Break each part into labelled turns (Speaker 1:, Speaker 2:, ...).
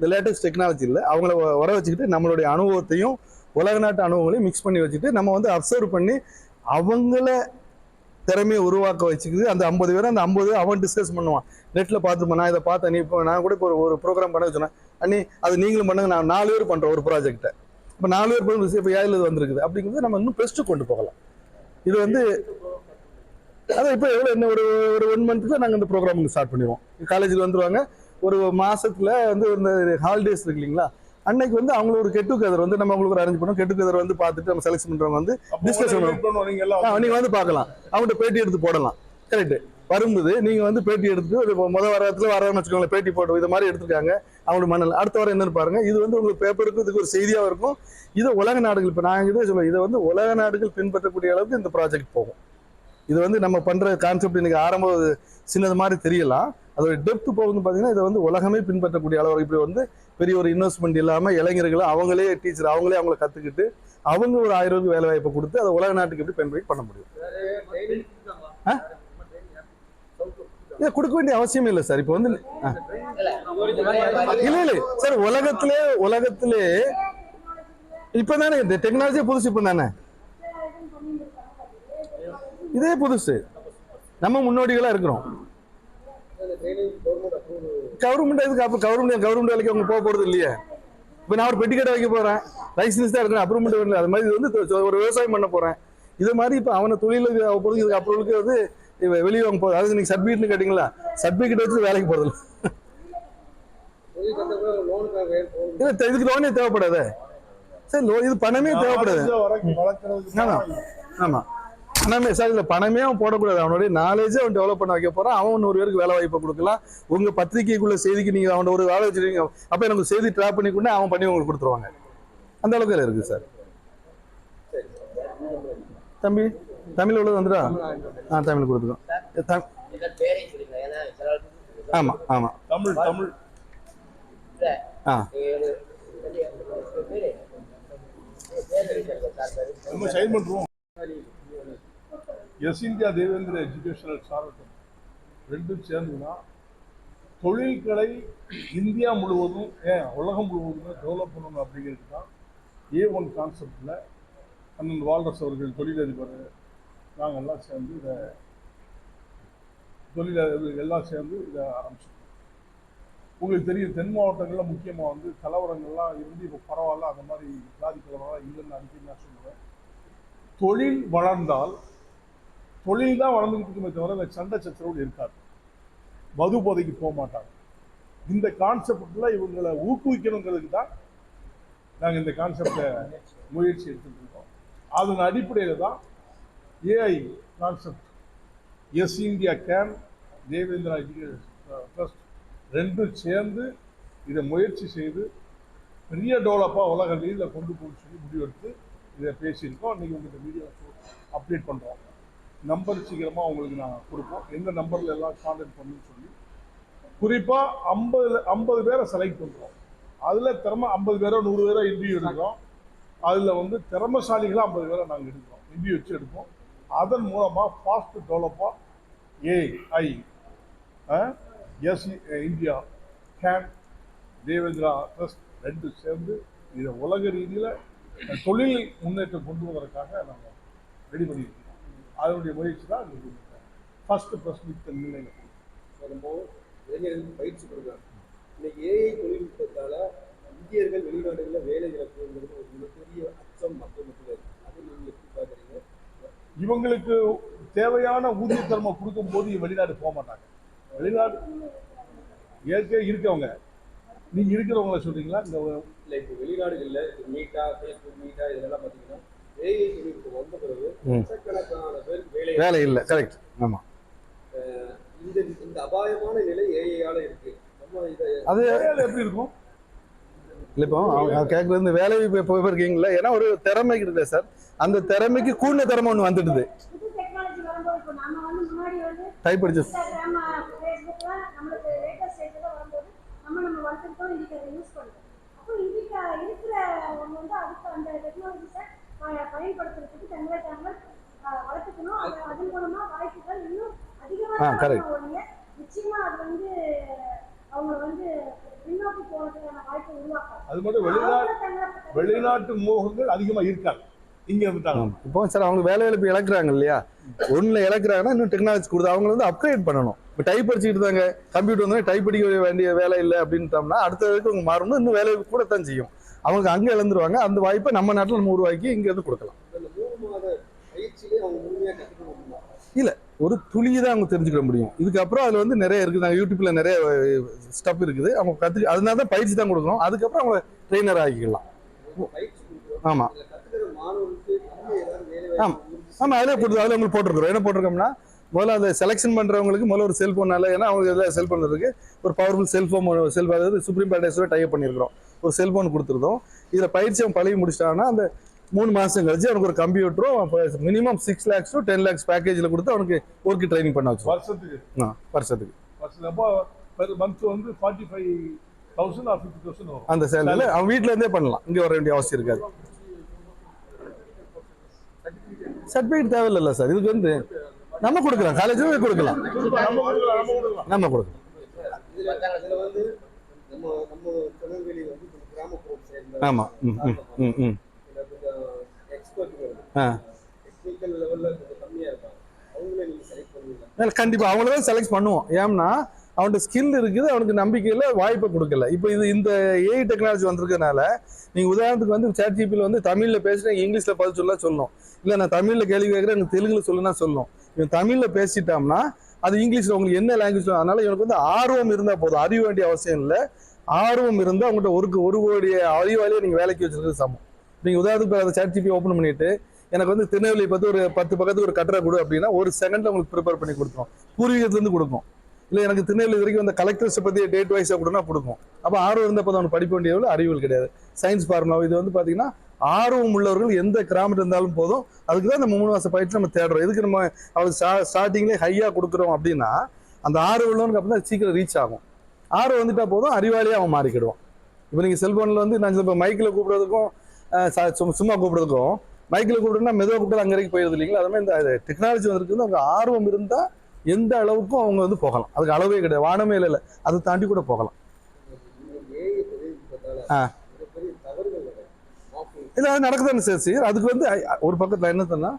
Speaker 1: இந்த லேட்டஸ்ட் டெக்னாலஜியில் அவங்கள வர வச்சுக்கிட்டு நம்மளுடைய அனுபவத்தையும் உலக நாட்டு அனுபவங்களையும் மிக்ஸ் பண்ணி வச்சுட்டு நம்ம வந்து அப்சர்வ் பண்ணி அவங்கள திறமையை உருவாக்க வச்சுக்கிது அந்த ஐம்பது பேர் அந்த ஐம்பது அவன் டிஸ்கஸ் பண்ணுவான். நெட்டில் பார்த்துப்போம். நான் இதை பார்த்தேன். நீ இப்போ நான் கூட இப்போ ஒரு- ஒரு ப்ரோக்ராம் பண்ண சொன்னேன். அண்ணி அது நீங்களும் பண்ணுங்க. நான் நாலு பேர் பண்ணுறோம் ஒரு ப்ராஜெக்ட்டை இப்போ நாலு பேர் பண்ணி இப்போ ஏழு இது வந்திருக்குது. அப்படிங்கிறது நம்ம இன்னும் பெஸ்ட்டு கொண்டு போகலாம். இது வந்து அதான் இப்போ எவ்வளோ என்ன ஒரு ஒரு ஒன் மந்த்துக்கு நாங்கள் இந்த ப்ரோக்ராம் ஸ்டார்ட் பண்ணிடுவோம். காலேஜில் வந்துருவாங்க. ஒரு மாசத்துல வந்து இந்த ஹாலிடேஸ் இருக்கு இல்லைங்களா? அன்னைக்கு வந்து அவங்களுக்கு ஒரு கெட்டு கதர் வந்து நம்ம அவங்களுக்கு ஒரு அரேஞ்ச் பண்ணுவோம் கெட்டு கதர் வந்து பார்த்துட்டு நம்ம செலக்ட் பண்றவங்க வந்து Discuss பண்ணுவோம்.
Speaker 2: நீங்க
Speaker 1: வந்து பார்க்கலாம். அவங்கள்ட்ட பேட்டி எடுத்து போடலாம். கரெக்ட் வரும்போது நீங்க வந்து பேட்டி எடுத்துட்டு ஒரு முத வாரத்துல வரணும்னு வச்சுக்கோங்களேன். பேட்டி போட்டு இது மாதிரி எடுத்திருக்காங்க. அவங்களுக்கு மணல் அடுத்த வாரம் என்னன்னு பாருங்க. இது வந்து உங்களுக்கு பேப்பருக்கு இதுக்கு ஒரு செய்தியா இருக்கும். இது உலக நாடுகள். இப்போ நான் இதை சொல்லுவேன் இதை வந்து உலக நாடுகள் பின்பற்றக்கூடிய அளவுக்கு இந்த ப்ராஜெக்ட் போகும். இது வந்து நம்ம பண்ணுற கான்செப்ட் இன்னைக்கு ஆரம்பம் சின்னது மாதிரி தெரியலாம் அதோட டெப்த் போகுதுன்னு பார்த்தீங்கன்னா இதை வந்து உலகமே பின்பற்றக்கூடிய அளவு இப்படி வந்து பெரிய ஒரு இன்வெஸ்ட்மெண்ட் இல்லாமல் இளைஞர்களும் அவங்களே டீச்சர் அவங்களே அவங்கள கற்றுக்கிட்டு அவங்க ஒரு ஆயிரம் ரூபாய்க்கு வேலை வாய்ப்பை கொடுத்து அதை உலக நாட்டுக்கு எப்படி பெனிஃபிட் பண்ண முடியும்? ஆ? இதை கொடுக்க வேண்டிய அவசியம் இல்லை சார் இப்போ வந்து ஆ. இல்லை சார் உலகத்திலே உலகத்திலே இப்பதானே இந்த டெக்னாலஜியே புதுசு இப்போ தானே இதே புதுசு. நம்ம முன்னோடிகளா இருக்கிறோம். கவர்மெண்ட் எதுக்கு அப்போ கவர்மெண்ட் கவர்மெண்ட் வேலைக்கு அவங்க போக போறது இல்லையே? இப்போ நான் ஒரு பெட்டி கடை வைக்க போறேன். லைசன்ஸ் தான் எடுக்கணும் அப்ரூவ்மெண்ட் வரல அது மாதிரி இது வந்து ஒரு விவசாயம் பண்ண போறேன். இது மாதிரி இப்போ அவனை தொழிலுக்கு பொறுத்து இதுக்கு அப்ரூவலுக்கு வந்து வெளியே வாங்க போகுது அதாவது நீங்க சர்டிஃபிகேட்னு கேட்டீங்களா? சர்டிஃபிகேட் வச்சு வேலைக்கு போறது இல்ல இதுக்கு லோனே தேவைப்படாதே. சரி லோ இது பணமே தேவைப்படாது.
Speaker 2: வளர்க்கறதுக்கு
Speaker 1: ஆமா. ஆமா. பணமே சார் இல்ல பணமே அவன் போடக்கூடாது. அவனுடைய நாலேஜை அவன் டெவலப் பண்ண வைக்க போறான். அவன் நூறு பேருக்கு வேலை வாய்ப்பை கொடுக்கலாம். உங்க பத்திரிகைக்குள்ள செய்திக்கு நீங்க அவன் ஒரு வேலை வச்சிருக்கீங்க. அப்ப எனக்கு செய்தி ட்ராப் பண்ணி கூட அவன் பண்ணி உங்களுக்கு கொடுத்துருவாங்க. அந்த அளவுக்கு இதுல இருக்கு சார். தம்பி தமிழ் உள்ளது வந்துடா ஆ தமிழ் கொடுத்துக்கோம் த-
Speaker 3: எல்லாம் பேரையும் சொல்லிக்கலாம் ஏன்னா சில ஆளுக்கு
Speaker 1: ஆமா ஆமா.
Speaker 2: தமிழ் தமிழ்.
Speaker 1: ஆ.
Speaker 2: நம்ம சைன் எஸ் இந்தியா தேவேந்திர எஜுகேஷனல் சாரட்டம் ரெண்டும் சேர்ந்துன்னா தொழில்களை இந்தியா முழுவதும் ஏன் உலகம் முழுவதுமே டெவலப் பண்ணணும் அப்படிங்கிறது தான் ஏ ஒன் கான்செப்டில் அண்ணன் வால்ரஸ் அவர்கள் தொழிலதிபர் நாங்கள் எல்லாம் சேர்ந்து இதை தொழிலதிபர்கள் எல்லாம் சேர்ந்து இதை ஆரம்பிச்சோம் உங்களுக்கு தெரியும் தென் மாவட்டங்களில் முக்கியமாக வந்து கலவரங்கள்லாம் இருந்து இப்போ பரவாயில்ல அந்த மாதிரி ஜாதி கலவரம் இல்லைன்னு அடிக்கடி நான் சொல்லுவேன். தொழில் வளர்ந்தால் தொழில் தான் வளர்ந்துக்கிட்டு இருக்குமே தவிர அந்த சண்டை சச்சரவு இருக்காது. மது போதைக்கு போக மாட்டாங்க. இந்த கான்செப்டில் இவங்களை ஊக்குவிக்கணுங்கிறதுக்கு தான் நாங்கள் இந்த கான்செப்டை முயற்சி எடுத்துகிட்டு இருக்கோம். அதன் அடிப்படையில் தான் AI concept S India can Devendra education trust ரெண்டும் சேர்ந்து இதை முயற்சி செய்து பெரிய டெவலப்பாக உலக லீதில் கொண்டு போகணும்னு சொல்லி முடிவெடுத்து இதை பேசியிருக்கோம். இன்றைக்கி உங்களுக்கு வீடியோ அப்டேட் பண்ணுறோம் நம்பர் சீக்கிரமாக உங்களுக்கு நான் கொடுப்போம். எந்த நம்பரில் எல்லாம் கான்டாக்ட் பண்ணுன்னு சொல்லி. குறிப்பாக ஐம்பது ஐம்பது பேரை செலக்ட் பண்ணுறோம் அதில் திறமை ஐம்பது பேரோ நூறு பேரோ இன்டர்வியூ எடுக்கிறோம். அதில் வந்து திறமைசாலிகளாக ஐம்பது பேரை நாங்கள் எடுக்கிறோம். இன்டர்வியூ வச்சு எடுப்போம். அதன் மூலமாக fast டெவலப்பாக AI S India can Devendra trust ரெண்டு சேர்ந்து இதை உலக ரீதியில் தொழில் முன்னேற்றம் கொண்டு வருவதற்காக நாங்கள் ரெடி பண்ணியிருக்கோம். அதனுடைய முயற்சி தான் ஃபர்ஸ்ட் ப்ரெஸ் மீட் நிலையில்
Speaker 4: நம்ம இளைஞர்களுக்கு பயிற்சி கொடுக்குறாங்க. இன்னைக்கு ஏஐ தொழில்நுட்பத்தால இந்தியர்கள் வெளிநாடுகளில் வேலை இழப்புங்கிறது ஒரு மிகப்பெரிய அச்சம் மக்கள் இருக்கு. அது நீங்க எப்படி பார்க்குறீங்க?
Speaker 2: இவங்களுக்கு தேவையான ஊதிய தர்மம் கொடுக்கும்போது வெளிநாடு போக மாட்டாங்க. வெளிநாடு ஏற்கனவே இருக்கவங்க. நீங்க இருக்கிறவங்கள சொல்றீங்களா? இந்த
Speaker 4: இல்லை இப்போ வெளிநாடுகளில் மீட்டா ஃபேஸ்புக் மீட்டா இதெல்லாம் பார்த்தீங்கன்னா வேலை
Speaker 1: இல்லை கரெக்ட் ஆமா.
Speaker 4: இந்த இந்த அபாயமான நிலை ஏஐயால இருக்கு. நம்ம இதை
Speaker 1: அது
Speaker 2: எப்படி இருக்கும்?
Speaker 1: இல்லை இப்போ அவங்க கேட்குறது இந்த வேலை இப்போ போய் இருக்கீங்களா ஏன்னா ஒரு திறமைக்கு இருக்குது சார். அந்த திறமைக்கு கூடின திறமை ஒன்று வந்துடுது.
Speaker 5: புது டெக்னாலஜி வரும்போது இப்போ நம்ம வந்து முன்னாடி வந்து
Speaker 1: டைப் அடிச்சு
Speaker 5: இன்னைக்கு இருக்கிறவங்க வந்து அதுக்கு அந்த டெக்னாலஜிஸை பயன்படுத்துறதுக்கு வளர்த்துக்கணும். அது அதன் மூலமா வாய்ப்புகள் இன்னும்
Speaker 1: ஆ, correct.
Speaker 5: அதிகமாக ஒழிய நிச்சயமா அது வந்து அவங்க வந்து பின்னோக்கி போறதுக்கான வாய்ப்பை உருவாக்காது
Speaker 2: அது மட்டும் வெளிநாட்டு வெளிநாட்டு மோகங்கள் அதிகமா இருக்காது. இங்க வந்துட்டாங்க.
Speaker 1: இப்போ சார் அவங்க வேலை வாய்ப்பு இழக்கிறாங்க இல்லையா? ஒண்ணுல இழக்கிறாங்கன்னா இன்னும் டெக்னாலஜி கொடுத்து அவங்க வந்து அப்கிரேட் பண்ணணும். இப்போ டைப் படிச்சுட்டு இருந்தாங்க கம்ப்யூட்டர் வந்து டைப் படிக்க வேண்டிய வேலை இல்லை அப்படின்ட்டோம்னா அடுத்த இதுக்கு அவங்க மாறணும். இன்னும் வேலை கூட தான் செய்யும். அவங்க அங்க இழந்துருவாங்க. அந்த வாய்ப்பை நம்ம நாட்டில் நம்ம உருவாக்கி இங்க இருந்து கொடுக்கலாம்.
Speaker 4: இல்லை
Speaker 1: ஒரு துளி தான் அவங்க தெரிஞ்சுக்க முடியும். இதுக்கப்புறம் அதுல வந்து நிறைய இருக்குது. நாங்கள் யூடியூப்ல நிறைய ஸ்டப் இருக்குது. அவங்க கத்து அதனால தான் பயிற்சி தான் கொடுக்கணும். அதுக்கப்புறம் அவங்க ட்ரெயினர் ஆகிக்கலாம்.
Speaker 4: ஆமாம் ஆமாம்
Speaker 1: ஆமா ஆமா. கொடுத்து அதில் உங்களுக்கு போட்டிருக்கிறோம். என்ன போட்டிருக்கோம்னா முதல்ல அதை செலெக்ஷன் பண்றவங்களுக்கு முதல்ல ஒரு செல்போனால ஏன்னா அவங்க இதில் செல்போன் இருக்கு. ஒரு பவர்ஃபுல் செல்ஃபோன் செல்ஃபோன் அதாவது சுப்ரீம் பேரடைஸோட டைப் பண்ணியிருக்கிறோம். ஒரு செல்போன் கொடுத்துருந்தோம். இதில் பயிற்சி அவன் பழகி முடிச்சிட்டான்னா அந்த மூணு மாசம் கழிச்சு அவனுக்கு ஒரு கம்ப்யூட்டரும் minimum six lakhs to ten lakhs பேக்கேஜில் கொடுத்து அவனுக்கு ஒர்க் ட்ரைனிங் பண்ண வச்சிருவோம்
Speaker 2: வருஷத்துக்கு?
Speaker 1: ஆ, வருஷத்துக்கு.
Speaker 2: மந்த் வந்து forty five thousand or fifty thousand வரும்.
Speaker 1: அந்த சேலரியில் அவன் வீட்ல இருந்தே பண்ணலாம். இங்கே வர வேண்டிய அவசியம் இருக்காது. சர்டிஃபிகேட் தேவையில்ல சார். இதுக்கு வந்து நம்ம கொடுக்கலாம். காலேஜில் கொடுக்கலாம்
Speaker 2: நம்ம கொடுக்கலாம். நம்ம கொடுக்கலாம்.
Speaker 1: நம்ம கொடுக்கலாம்
Speaker 4: இதில் இதில் வந்து நம்ம நம்ம திருநெல்வேலி வந்து கொஞ்சம் கிராமப்புறம் சேர்ந்த
Speaker 1: ஆமா. ம் ம் ம் ஆ.
Speaker 4: டெக்னிக்கல் லெவலில் கொஞ்சம் கம்மியாக இருப்பாங்க. அவங்கள நீங்கள் செலக்ட் பண்ணுவீங்க.
Speaker 1: இல்ல, கண்டிப்பா. அவங்கள தான் செலக்ட் பண்ணுவோம். ஏன்னா அவன்கிட்ட ஸ்கில் இருக்குது அவனுக்கு நம்பிக்கையில் வாய்ப்பை கொடுக்கல. இப்போ இது இந்த ஏஐ டெக்னாலஜி வந்திருக்கனால நீங்கள் உதாரணத்துக்கு வந்து சேட் ஜிபியில் வந்து தமிழில் பேசுகிறேன் இங்கிலீஷில் பதில் சொல்ல சொல்லணும் இல்லை நான் தமிழில் கேள்வி கேட்குறேன் எனக்கு தெலுங்கில் சொல்லுனா சொல்லணும் இவன் தமிழில் பேசிட்டோம்னா அது இங்கிலீஷில் உங்களுக்கு என்ன லாங்குவேஜ் அதனால இவனுக்கு வந்து ஆர்வம் இருந்தால் போதும். அறிய வேண்டிய அவசியம் இல்லை. ஆர்வம் இருந்தால் அவங்ககிட்ட ஒரு ஒரு கோடிய அறிவாளியை நீங்கள் வேலைக்கு வச்சுருக்கிறது சமம். நீங்கள் உதாரணத்துக்கு அந்த சேட் ஜிபி ஓப்பன் பண்ணிவிட்டு எனக்கு வந்து திருநெல்வேலி பற்றி ஒரு பத்து பக்கத்துக்கு ஒரு கட்டுரை கொடு அப்படின்னா ஒரு செகண்டில் உங்களுக்கு ப்ரிப்பேர் பண்ணி கொடுத்துரும். பூர்வீகத்துலேருந்து கொடுக்கும். இல்லை எனக்கு திருநெல்வேலி வரைக்கும் அந்த கலெக்டர்ஸை பற்றி டேட் வைஸாக கொடுனா கொடுக்கும் அப்போ ஆர்வம் இருந்தால் போது அவனுக்கு படிக்க வேண்டிய அறிவுகள் கிடையாது. சயின்ஸ் ஃபார்முலா இது வந்து பார்த்தீங்கன்னா ஆர்வம் உள்ளவர்கள் எந்த கிராமத்தில் இருந்தாலும் போதும். அதுக்கு தான் இந்த மூணு மாதம் பயிற்சி நம்ம தேடுறோம். எதுக்கு நம்ம அவளுக்கு ஸ்டா ஸ்டார்டிங்லேயே ஹையாக கொடுக்குறோம் அப்படின்னா அந்த ஆர்வம் உள்ளவனுக்கு அப்படின்னா சீக்கிரம் ரீச் ஆகும். ஆர்வம் வந்துட்டா போதும் அறிவாளியாக அவன் மாறிக்கிடுவான். இப்போ நீங்கள் செல்ஃபோனில் வந்து நான் இப்போ மைக்கில் கூப்பிட்றதுக்கும் ச- சும்மா சும்மா மைக்கில் கூப்பிடுறா மெதுவாக கூப்பிட்டு அங்கே வரைக்கும் போயிருது இல்லைங்களா? அதே மாதிரி இந்த டெக்னாலஜி வந்திருக்கு அவங்க ஆர்வம் இருந்தால் எந்த அளவுக்கும் அவங்க வந்து போகலாம். அதுக்கு அளவே கிடையாது. வானமே இல்லை அதை தாண்டி கூட போகலாம்.
Speaker 4: ஏஐ
Speaker 1: ஆ. இல்லை அது நடக்குதானே சார் சரி. அதுக்கு வந்து ஒரு பக்கத்தில் என்ன சொன்னால்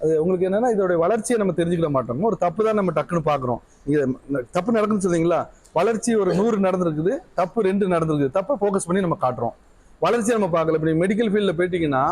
Speaker 1: அது உங்களுக்கு என்னன்னா இதோடைய வளர்ச்சியை நம்ம தெரிஞ்சுக்கிட மாட்டோம். ஒரு தப்பு தான் நம்ம டக்குன்னு பார்க்குறோம். நீங்கள் தப்பு நடக்குன்னு சொன்னீங்களா வளர்ச்சி ஒரு நூறு நடந்திருக்குது தப்பு ரெண்டு நடந்திருக்குது. தப்பை ஃபோக்கஸ் பண்ணி நம்ம காட்டுறோம். வளர்ச்சியை நம்ம பார்க்கல. இப்போ நீங்கள் மெடிக்கல் ஃபீல்டில் போயிட்டீங்கன்னா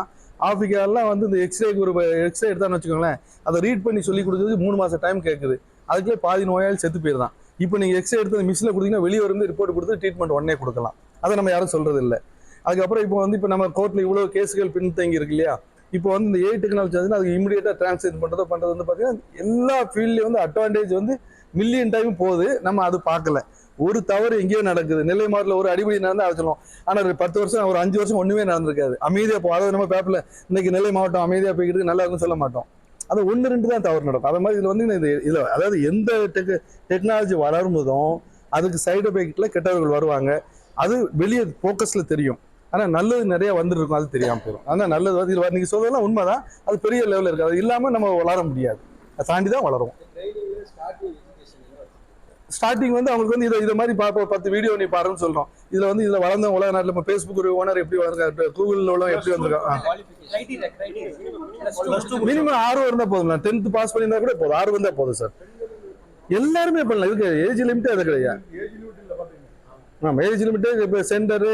Speaker 1: ஆஃப்ரிக்காலாம் வந்து இந்த எக்ஸ்ரேக்கு ஒரு எக்ஸ்ரே எடுத்தான்னு வச்சுக்கோங்களேன் அதை ரீட் பண்ணி சொல்லி கொடுக்குறதுக்கு மூணு மாதம் டைம் கேட்குது அதுக்குள்ளே பாதி நோயாளி செத்து போயிருந்தான் இப்போ நீங்கள் எக்ஸ்ரே எடுத்து மிஷினில் கொடுத்தீங்கன்னா வெளியே வந்து ரிப்போர்ட் கொடுத்து ட்ரீட்மெண்ட் உடனே கொடுக்கலாம். அதை நம்ம யாரும் சொல்கிறது இல்லை அதுக்கப்புறம் இப்போ வந்து இப்போ நம்ம கோர்ட்டில் இவ்வளோ கேஸுகள் பின்தங்கி இருக்கு இல்லையா? இப்போ வந்து இந்த ஏஐ டெக்னாலஜி வந்து அதுக்கு இமீடியட்டாக டிரான்ஸ்லேட் பண்ணுறதோ பண்ணுறது வந்து பார்த்தீங்கன்னா எல்லா ஃபீல்ட்லேயும் வந்து அட்வான்டேஜ் வந்து மில்லியன் டைம் போகுது. நம்ம அது பார்க்கல. ஒரு தவறு எங்கேயோ நடக்குது. நெல்லை மாவட்டத்தில் ஒரு அடிப்படை நடந்தால் அதை சொல்லுவோம். ஆனால் ஒரு பத்து வருஷம் ஒரு அஞ்சு வருஷம் ஒன்றுமே நடந்திருக்காது. அமைதியாக போ அதாவது நம்ம பேப்பரில் இன்னைக்கு நெல்லை மாவட்டம் அமைதியாக போய்கிட்டு நல்லா இருக்குன்னு சொல்ல மாட்டோம். அது ஒன்று ரெண்டு தான் தவறு நடக்கும். அது மாதிரி இதில் வந்து இது இதில் அதாவது எந்த டெக் டெக்னாலஜி வளரும்போதும் அதுக்கு சைடு எஃபெக்டில் கெட்டவர்கள் வருவாங்க. அது வெளியே ஃபோக்கஸில் தெரியும். ஆனால் நல்லது நிறையா வந்துட்டு அது தெரியாமல் போயிடும். ஆனால் நல்லது. வந்து இது நீங்கள் சொல்றதெல்லாம் உண்மைதான். அது பெரிய லெவலில் இருக்குது. அது இல்லாமல் நம்ம வளர முடியாது. அதை தாண்டி தான் வளரும்
Speaker 4: ட்ரைனிங்ல ஸ்டார்டிங் எஜுகேஷன் என்ன
Speaker 1: ஸ்டார்டிங் வந்து அவங்களுக்கு வந்து இதை இதை மாதிரி பார்ப்போம் பத்து வீடியோ நீ பாருன்னு சொல்றோம். இதுல வந்து இதுல வளர்ந்த உலக நாட்டில் நம்ம பேஸ்புக் ஒரு ஓனர் எப்படி வந்திருக்காரு கூகுள் உள்ள எப்படி வந்திருக்கான்? மினிமம் ஆர்வம் இருந்தா போதும் டென்த் பாஸ் பண்ணியிருந்தா கூட போதும். ஆர்வம் இருந்தா போதும் சார் எல்லாருமே பண்ணலாம். இதுக்கு ஏஜ் லிமிட்டே அது கிடையாது ஆமாம் ஏஜ் லிமிட்டு இப்போ சென்டரு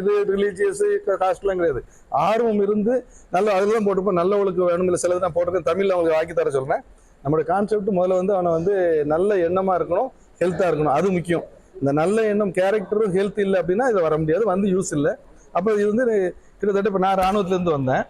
Speaker 1: இது ரிலீஜியஸ் காஸ்ட்லாம் கிடையாது. ஆர்வம் இருந்து நல்ல அதெல்லாம் போட்டுப்போம் நல்லவளுக்கு வேணுங்கிற சிலது நான் போட்டிருக்கேன். தமிழில் அவங்களுக்கு வாக்கி தர சொல்கிறேன் நம்மளோட கான்செப்ட் முதல்ல வந்து அவனை வந்து நல்ல எண்ணமாக இருக்கணும். ஹெல்த்தாக இருக்கணும். அது முக்கியம். இந்த நல்ல எண்ணம் கேரக்டரும் ஹெல்த் இல்லை அப்படின்னா இது வர முடியாது. வந்து யூஸ் இல்லை. அப்போ இது வந்து கிட்டத்தட்ட இப்போ நான் ராணுவத்துலேருந்து வந்தேன்.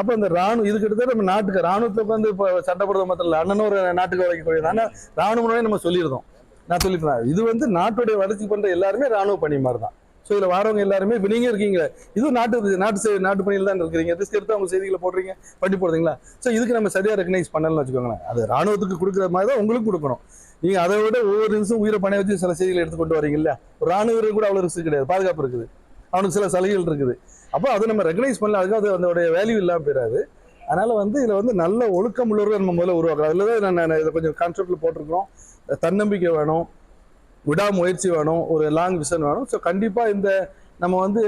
Speaker 1: அப்போ இந்த ராணுவ இது கிட்டத்தட்ட நம்ம நாட்டுக்கு ராணுவத்தில் உட்காந்து இப்போ சண்டை போடுறது மாத்திரம் இல்லை. அண்ணனும் ஒரு நாட்டுக்கு உழைக்கக்கூடியது ஆனால் ராணுவனே நம்ம சொல்லியிருந்தோம் நான் சொல்லிட்டேன். இது வந்து நாட்டுடைய வளர்ச்சி பண்ணுற எல்லாருமே ராணுவ பணி மாதிரி தான் ஸோ இதில் வரவங்க எல்லாருமே இப்போ நீங்கள் இருக்கீங்க இதுவும் நாட்டு நாட்டு செய்- நாட்டு பணியில் தான் இருக்கிறீங்க. ரிஸ்க் எடுத்து அவங்க செய்திகளை போடுறீங்க பண்ணி போடுறீங்களா? ஸோ இதுக்கு நம்ம சரியாக ரெக்கனைஸ் பண்ணலன்னு வச்சுக்கோங்களேன். அது ராணுவத்துக்கு கொடுக்குற மாதிரி தான் உங்களுக்கு கொடுக்கணும். நீங்கள் அதை விட ஒவ்வொரு நிமிஷம் உயிரை பணைய வச்சு சில செய்திகளை எடுத்து கொண்டு வரீங்க ஒரு ராணுவ கூட அவ்வளோ ரிஸ்க் கிடையாது. பாதுகாப்பு இருக்குது. அவனுக்கு சில சலுகைகள் இருக்குது. அப்போ அதை நம்ம ரெக்கனைஸ் பண்ணல அதுக்கு அது அதோடைய வேல்யூ இல்லாமல் போயிடாது. அதனால் வந்து இதில் வந்து நல்ல ஒழுக்கம் உள்ளவர்கள் நம்ம முதல்ல உருவாக்குறோம் அதில் தான் நான் நான் இதை கொஞ்சம் கான்செப்டில் போட்டிருக்கிறோம். தன்னம்பிக்கை வேணும். விடாமுயற்சி வேணும் ஒரு லாங் விஷன் வேணும். ஸோ கண்டிப்பாக இந்த நம்ம வந்து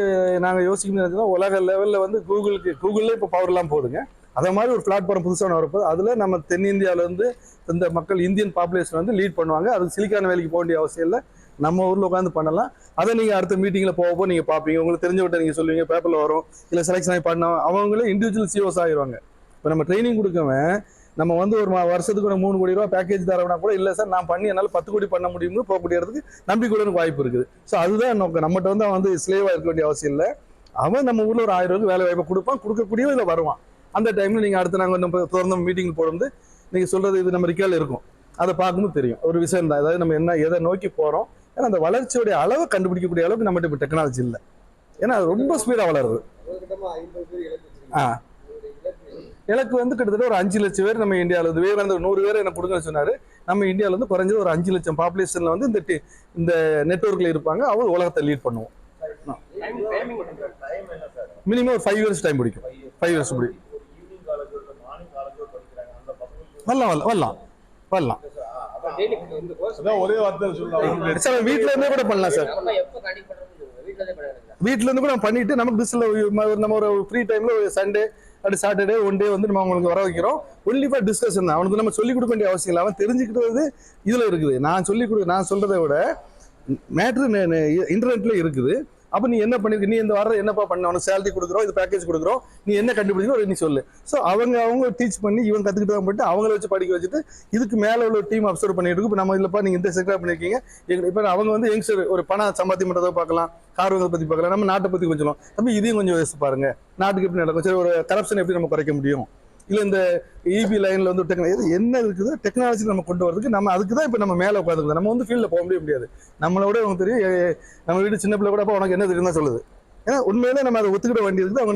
Speaker 1: நாங்கள் யோசிக்கணும் உலக லெவலில் வந்து கூகுளுக்கு கூகுளில் இப்போ பவர்லாம் போகுதுங்க அதே மாதிரி ஒரு பிளாட்ஃபார்ம் புதுசாக வரப்போது அதில் நம்ம தென்னிந்தியாவிலேருந்து இந்த மக்கள் இந்தியன் பாப்புலேஷன் வந்து லீட் பண்ணுவாங்க. அதுக்கு சிலிக்கான வேலைக்கு போக வேண்டிய அவசியம் இல்லை. நம்ம ஊரில் உட்காந்து பண்ணலாம். அதை நீங்கள் அடுத்த மீட்டிங்கில் போகப்போ நீங்கள் பார்ப்பீங்க. உங்களுக்கு தெரிஞ்சவட்ட நீங்கள் சொல்லுவீங்க பேப்பரில் வரும். இல்லை செலெக்ஷன் ஆகி பண்ண அவங்களே இண்டிவிஜுவல் சிஓஸ் ஆகிடுவாங்க இப்போ நம்ம ட்ரைனிங் கொடுக்கவன் நம்ம வந்து ஒரு வருஷத்துக்கு ஒரு மூணு கோடி ரூபா பேக்கேஜ் தரவனா கூட இல்லை சார் நான் பண்ணி என்னால் பத்து கோடி பண்ண முடியும்னு போகக்கூடிய இடத்துக்கு நம்பிக்கையுடன் வாய்ப்பு இருக்குது. ஸோ அதுதான் நோக்கம். நம்மகிட்ட வந்து அவன் வந்து ஸ்லேவாக இருக்க வேண்டிய அவசியம் இல்லை. அவன் நம்ம ஊரில் ஒரு ஆயிரம் ரூபாய்க்கு வேலை வாய்ப்பை கொடுப்பான் கொடுக்கக்கூடியவன் இதில் வருவான். அந்த டைமில் நீங்கள் அடுத்து நாங்கள் நம்ம தொடர்ந்து மீட்டிங் போடும்போது நீங்கள் சொல்கிறது இது நம்ம ரிக்கால் இருக்கும். அதை பார்க்கும்போது தெரியும். ஒரு விஷயம் தான். அதாவது நம்ம என்ன எதை நோக்கி போகிறோம் ஏன்னா அந்த வளர்ச்சியுடைய அளவை கண்டுபிடிக்கக்கூடிய அளவுக்கு நம்மகிட்ட இப்போ டெக்னாலஜி இல்லை. ஏன்னா அது ரொம்ப ஸ்பீடாக வளருது. ஆ.
Speaker 4: வச்சிருக்கீங்க உங்களுடைய இலக்கு என்ன?
Speaker 1: எனக்கு வந்து கிட்டத்தட்ட ஒரு அஞ்சு லட்சம் பேர் நம்ம இந்தியாவில் வந்து விவேகானந்தர் நூறு பேர் எனக்கு கொடுங்கன்னு சொன்னார். நம்ம இந்தியாவில் வந்து குறைஞ்சது ஒரு அஞ்சு லட்சம் பாப்புலேஷனில் வந்து இந்த இந்த நெட்ஒர்க்கில் இருப்பாங்க. அவங்க உலகத்தை லீட் பண்ணுவோம்.
Speaker 3: டைம் டைமிங் டைம் என்ன சார்
Speaker 1: மினிமம் ஒரு ஃபைவ் இயர்ஸ் டைம் பிடிக்கும். ஃபைவ் இயர்ஸ் பிடிக்கும் வரலாம் வரலாம் வரலாம். வரலாம். சார் வீட்டில் இருந்தே கூட பண்ணலாம் சார்.
Speaker 3: நம்ம
Speaker 1: வீட்ல இருந்து கூட நம்ம பண்ணிட்டு நமக்கு டிஸ்ல நம்ம ஒரு ஃப்ரீ டைம்ல ஒரு சண்டே அப்படி சாட்டர்டே ஒன் டே வந்து நம்ம அவங்களுக்கு வர வைக்கிறோம். ஒன்லி ஃபார் டிஸ்கஷன் தான். அவனுக்கு நம்ம சொல்லிக் கொடுக்க வேண்டிய அவசியம் இல்லை. அவன் தெரிஞ்சுக்கிட்டது இதுல இருக்குது. நான் சொல்லிக் கொடு நான் சொல்றதை விட மேட்ரு இன்டர்நெட்ல இருக்குது. அப்போ நீ என்ன பண்ணிருக்க நீ இந்த வாரம் என்னப்பா பண்ண? உனக்கு சேலரி கொடுக்குறோம் இது பேக்கேஜ் கொடுக்குறோம். நீ என்ன கண்டுபிடிக்கிறோம் நீ சொல்லு. ஸோ அவங்க அவங்க டீச் பண்ணி இவன் கற்றுக்கிட்டு தான் போட்டு அவங்கள வச்சு படிக்க வச்சுட்டு இதுக்கு மேலே உள்ள டீம் அப்சர்வ் பண்ணிட்டு இருக்கு. இப்போ நம்ம இல்லைப்பா நீங்கள் இந்த செக்டர் பண்ணியிருக்கீங்க எங்க இப்போ அவங்க வந்து யங்ஸ்டர் ஒரு பணம் சம்பாத்தி பண்ணுறதை பார்க்கலாம். கார்வங்களை பற்றி பார்க்கலாம். நம்ம நாட்டை பற்றி கொஞ்சம் நம்ம இதையும் கொஞ்சம் யோசிச்சு பாருங்க. நாட்டுக்கு எப்படி நடக்கும்? சரி ஒரு கரப்ஷன் எப்படி நம்ம குறைக்க முடியும்? இல்லை இந்த இபி லைனில் வந்து டெக்னாலஜி என்ன இருக்குதோ? டெக்னாலஜி நம்ம கொண்டு வரதுக்கு நம்ம அதுக்கு தான் இப்போ நம்ம மேலே உட்காந்துருக்கோம் நம்ம வந்து ஃபீல்டில் போக முடிய முடியாது. நம்மளை விட அவங்க தெரியும் நம்ம வீடு சின்ன பிள்ளை கூட அப்போ உனக்கு என்ன தெரியும் தான் சொல்லுது. ஏன்னா உண்மையிலே நம்ம அதை ஒத்துக்கிட வேண்டியது அவங்க